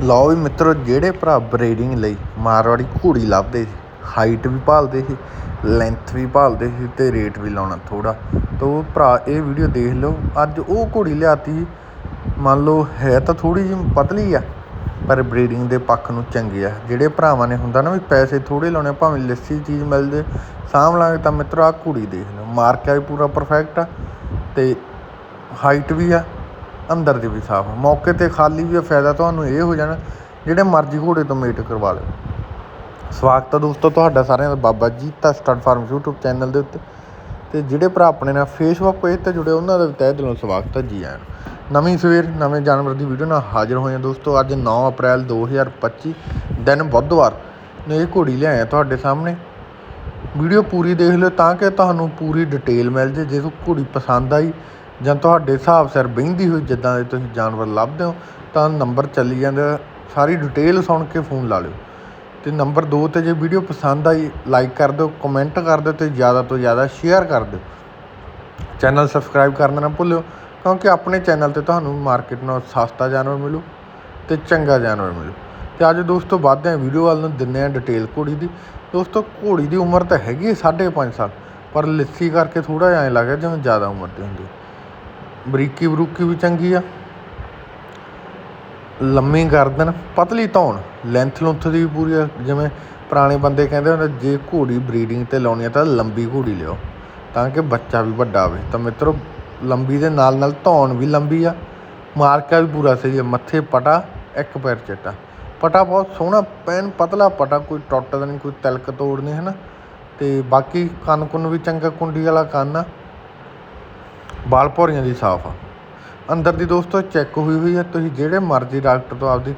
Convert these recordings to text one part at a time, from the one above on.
ਲਓ ਵੀ ਮਿੱਤਰੋ, ਜਿਹੜੇ ਭਰਾ ਬਰੀਡਿੰਗ ਲਈ ਮਾਰਵਾੜੀ ਘੋੜੀ ਲੱਭਦੇ ਸੀ ਹਾਈਟ ਵੀ ਭਾਲਦੇ ਸੀ ਲੈਂਥ ਵੀ ਭਾਲਦੇ ਸੀ ਤੇ ਰੇਟ ਵੀ ਲਾਉਣਾ ਥੋੜਾ ਤਾਂ ਉਹ ਭਰਾ, ਇਹ ਵੀਡੀਓ ਦੇਖ ਲਓ। ਅੱਜ ਉਹ ਘੋੜੀ ਲਿਆਤੀ। ਮੰਨ ਲਓ, ਹੈ ਤਾਂ ਥੋੜੀ ਜਿਹੀ ਪਤਲੀ ਆ, ਪਰ ਬਰੀਡਿੰਗ ਦੇ ਪੱਖ ਨੂੰ ਚੰਗੀ ਆ। ਜਿਹੜੇ ਭਰਾਵਾਂ ਨੇ ਹੁੰਦਾ ਨਾ ਵੀ ਪੈਸੇ ਥੋੜੇ ਲਾਉਣੇ ਭਾਵੇਂ ਲੱਸੀ ਚੀਜ਼ ਮਿਲ ਜੇ, ਸਾਂਭ ਲਾਂਗੇ ਤਾਂ ਮਿੱਤਰੋ ਆ ਘੋੜੀ ਦੇਖ ਲਓ। ਮਾਰਕਾ ਵੀ ਪੂਰਾ ਪਰਫੈਕਟ ਆ ਤੇ ਹਾਈਟ ਵੀ ਆ। ਅੰਦਰ ਦੀ ਵੀ ਸਾਫ਼ ਮੌਕੇ ਤੇ ਖਾਲੀ ਵੀ ਫਾਇਦਾ ਤੁਹਾਨੂੰ ਇਹ ਹੋ ਜਾਣਾ, ਜਿਹੜੇ ਮਰਜ਼ੀ ਘੋੜੇ ਤੋਂ ਮੇਟ ਕਰਵਾ ਲਿਓ। ਸਵਾਗਤ ਹੈ ਦੋਸਤੋ ਤੁਹਾਡਾ ਸਾਰਿਆਂ ਦਾ ਬਾਬਾ ਜੀ ਤਾਂ ਸਟਾਰਟ ਫਾਰਮ YouTube ਚੈਨਲ ਦੇ ਉੱਤੇ। ਤੇ ਜਿਹੜੇ ਭਰਾ ਆਪਣੇ ਨਾਲ ਫੇਸਬੁੱਕ ਪੇਜ ਤੇ ਜੁੜੇ, ਉਹਨਾਂ ਦਾ ਵੀ ਤਹਿ ਦਿਲੋਂ ਸਵਾਗਤ ਹੈ ਜੀ ਆਇਆਂ ਨਵੀਂ ਸਵੇਰ, ਨਵੇਂ ਜਾਨਵਰ ਦੀ ਵੀਡੀਓ ਨਾਲ ਹਾਜ਼ਰ ਹੋਏ ਹਾਂ ਦੋਸਤੋ। ਅੱਜ 9 ਅਪ੍ਰੈਲ 2025 ਦਿਨ ਬੁੱਧਵਾਰ। ਨੇ ਇਹ ਘੋੜੀ ਲਿਆਇਆ ਤੁਹਾਡੇ ਸਾਹਮਣੇ। ਵੀਡੀਓ ਪੂਰੀ ਦੇਖ ਲਿਓ ਤਾਂ ਕਿ ਤੁਹਾਨੂੰ ਪੂਰੀ ਡਿਟੇਲ ਮਿਲ ਜੇ ਜੇ ਤੁਹਾਨੂੰ ਘੋੜੀ ਪਸੰਦ ਆਈ ਜਾਂ ਤੁਹਾਡੇ ਹਿਸਾਬ ਸਿਰ ਬਹਿੰਦੀ ਹੋਈ ਜਿੱਦਾਂ ਦੇ ਤੁਸੀਂ ਜਾਨਵਰ ਲੱਭਦੇ ਹੋ, ਤਾਂ ਨੰਬਰ ਚੱਲੀ ਜਾਂਦਾ, ਸਾਰੀ ਡਿਟੇਲ ਸੁਣ ਕੇ ਫੋਨ ਲਾ ਲਿਓ। ਅਤੇ ਨੰਬਰ ਦੋ ਤੇ ਜੇ ਵੀਡੀਓ ਪਸੰਦ ਆਈ ਲਾਈਕ ਕਰ ਦਿਓ ਕਮੈਂਟ ਕਰ ਦਿਓ ਅਤੇ ਜ਼ਿਆਦਾ ਤੋਂ ਜ਼ਿਆਦਾ ਸ਼ੇਅਰ ਕਰ ਦਿਓ। ਚੈਨਲ ਸਬਸਕ੍ਰਾਈਬ ਕਰਨਾ ਨਾ ਭੁੱਲਿਓ, ਕਿਉਂਕਿ ਆਪਣੇ ਚੈਨਲ ਤੇ ਤੁਹਾਨੂੰ ਮਾਰਕੀਟ ਨਾਲੋਂ ਸਸਤਾ ਜਾਨਵਰ ਮਿਲੂ ਤੇ ਚੰਗਾ ਜਾਨਵਰ ਮਿਲੂ। ਤੇ ਅੱਜ ਦੋਸਤੋ ਵੱਧਦੇ ਹਾਂ ਵੀਡੀਓ ਵੱਲ ਨੂੰ ਦਿੰਨੇ ਆ ਡਿਟੇਲ ਘੋੜੀ ਦੀ। ਦੋਸਤੋ ਘੋੜੀ ਦੀ ਉਮਰ ਤਾਂ ਹੈਗੀ ਹੈ ਸਾਢੇ ਪੰਜ ਸਾਲ, ਪਰ ਲੱਸੀ ਕਰਕੇ ਥੋੜਾ ਜਿਹਾ ਐਂ ਲੱਗਦਾ ਜਿਵੇਂ ਜ਼ਿਆਦਾ ਉਮਰ ਦੀ ਹੁੰਦੀ ਬਰੀਕੀ ਬਰੂਕੀ ਵੀ ਚੰਗੀ ਆ। ਲੰਮੀ ਗਰਦਨ, ਪਤਲੀ ਧੌਣ ਲੈਂਥ ਲੁੰਥ ਦੀ ਵੀ ਪੂਰੀ ਆ। ਜਿਵੇਂ ਪੁਰਾਣੇ ਬੰਦੇ ਕਹਿੰਦੇ ਹੁੰਦੇ, ਜੇ ਘੋੜੀ ਬਰੀਡਿੰਗ ਤੇ ਲਾਉਣੀ ਆ ਤਾਂ ਲੰਬੀ ਘੋੜੀ ਲਿਓ, ਤਾਂ ਕਿ ਬੱਚਾ ਵੀ ਵੱਡਾ ਆਵੇ ਤਾਂ ਮਿੱਤਰੋ, ਲੰਬੀ ਦੇ ਨਾਲ ਨਾਲ ਧੌਣ ਵੀ ਲੰਬੀ ਆ, ਮਾਰਕਾ ਵੀ ਪੂਰਾ ਸਹੀ ਆ। ਮੱਥੇ ਪਟਾ, ਇੱਕ ਪੈਰ ਚਿੱਟਾ। ਪਟਾ ਬਹੁਤ ਸੋਹਣਾ, ਪੈਨ ਪਤਲਾ ਪਟਾ, ਕੋਈ ਟੁੱਟਦਾ ਨਹੀਂ ਕੋਈ ਤਿਲਕ ਤੋੜ ਨਹੀਂ ਹੈ ਨਾ ਤੇ ਬਾਕੀ ਕੰਨ ਕੁੰਨ ਵੀ ਚੰਗਾ, ਕੁੰਡੀ ਵਾਲਾ ਕੰਨ ਆ। ਬਾਲ ਭੌਰੀਆਂ ਦੀ ਸਾਫ਼ ਆ। ਅੰਦਰ ਦੀ ਦੋਸਤੋ ਚੈੱਕ ਹੋਈ ਹੋਈ ਹੈ ਤੁਸੀਂ ਜਿਹੜੇ ਮਰਜ਼ੀ ਡਾਕਟਰ ਤੋਂ ਆਪਦੀ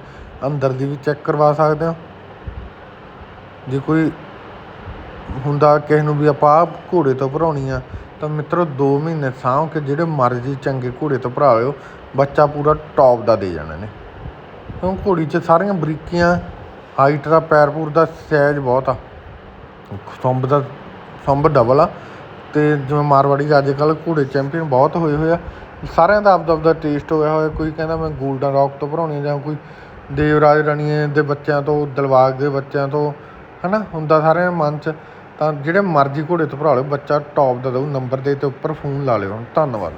ਅੰਦਰ ਦੀ ਵੀ ਚੈੱਕ ਕਰਵਾ ਸਕਦੇ ਹੋ। ਜੇ ਕੋਈ ਹੁੰਦਾ ਕਿਸੇ ਨੂੰ ਵੀ ਆਪਾਂ ਆਹ ਘੋੜੇ ਤੋਂ ਭਰਾਉਣੀ ਆ, ਤਾਂ ਮਿੱਤਰੋ 2 ਮਹੀਨੇ ਸਾਂਭ ਕੇ ਜਿਹੜੇ ਮਰਜ਼ੀ ਚੰਗੇ ਘੋੜੇ ਤੋਂ ਭਰਾ ਲਿਓ, ਬੱਚਾ ਪੂਰਾ ਟੌਪ ਦਾ ਦੇ ਜਾਣਾ ਨੇ ਕਿਉਂ? ਘੋੜੀ 'ਚ ਸਾਰੀਆਂ ਬਰੀਕੀਆਂ ਹਾਈਟ ਦਾ ਪੈਰ ਪੂਰ ਦਾ ਸਾਈਜ਼ ਬਹੁਤ ਆ। ਸੰਭ ਦਾ ਸੰਭ ਡਬਲ ਆ। ਅਤੇ ਜਿਵੇਂ ਮਾਰਵਾੜੀ 'ਚ ਅੱਜ ਕੱਲ੍ਹ ਘੋੜੇ ਚੈਂਪੀਅਨ ਬਹੁਤ ਹੋਏ ਹੋਏ ਆ। ਸਾਰਿਆਂ ਦਾ ਆਪਦਾ ਆਪਦਾ ਟੇਸਟ ਹੋਇਆ ਹੋਇਆ। ਕੋਈ ਕਹਿੰਦਾ ਮੈਂ ਗੋਲਡਨ ਰੌਕ ਤੋਂ ਭਰਾਉਣੀ ਜਾਂ ਕੋਈ ਦੇਵਰਾਜ ਰਣੀਏ ਦੇ ਬੱਚਿਆਂ ਤੋਂ, ਦਿਲਬਾਗ ਦੇ ਬੱਚਿਆਂ ਤੋਂ ਹੈ ਨਾ ਹੁੰਦਾ ਸਾਰਿਆਂ ਦੇ ਮਨ 'ਚ। ਤਾਂ ਜਿਹੜੇ ਮਰਜ਼ੀ ਘੋੜੇ ਤੋਂ ਭਰਾ ਲਓ, ਬੱਚਾ ਟੋਪ ਦਾ ਦਊ ਨੰਬਰ ਦੇ ਅਤੇ ਉੱਪਰ ਫੋਨ ਲਾ ਲਿਓ। ਧੰਨਵਾਦ।